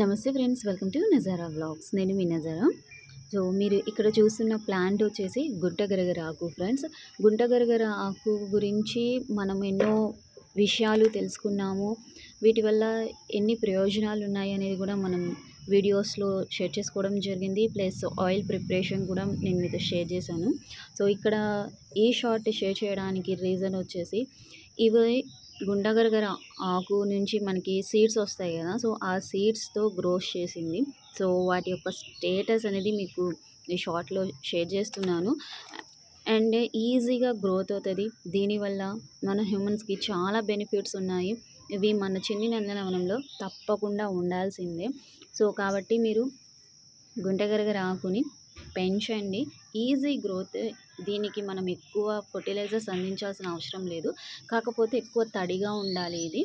నమస్తే friends welcome to Nazara vlogs. నేను మీ నజారా. సో మీరు ఇక్కడ చూస్తున్న ప్లాంట్ వచ్చేసి గుంటగరగర ఆకు ఫ్రెండ్స్. గుంటగరగర ఆకు గురించి మనం ఎన్నో విషయాలు తెలుసుకున్నాము. వీటి వల్ల ఎన్ని ప్రయోజనాలు ఉన్నాయి అనేది కూడా మనం వీడియోస్లో షేర్ చేసుకోవడం జరిగింది. ప్లస్ ఆయిల్ ప్రిపరేషన్ కూడా నేను మీతో షేర్ చేశాను. సో ఇక్కడ ఈ షార్ట్ షేర్ చేయడానికి రీజన్ వచ్చేసి ఇవి గుండగరగర ఆకు నుంచి మనకి సీడ్స్ వస్తాయి కదా సో ఆ సీడ్స్తో గ్రోత్ చేసింది. సో వాటి యొక్క స్టేటస్ అనేది మీకు ఈ షార్ట్లో షేర్ చేస్తున్నాను. అండ్ ఈజీగా గ్రోత్ అవుతుంది. దీనివల్ల మన హ్యూమన్స్కి చాలా బెనిఫిట్స్ ఉన్నాయి. ఇవి మన చిన్ని నందనవనంలో తప్పకుండా ఉండాల్సిందే. సో కాబట్టి మీరు గుంటగరగర ఆకుని పెంచండి. ఈజీ గ్రోత్ దీనికి మనం ఎక్కువ ఫర్టిలైజర్స్ అందించాల్సిన అవసరం లేదు. కాకపోతే ఎక్కువ తడిగా ఉండాలి ఇది.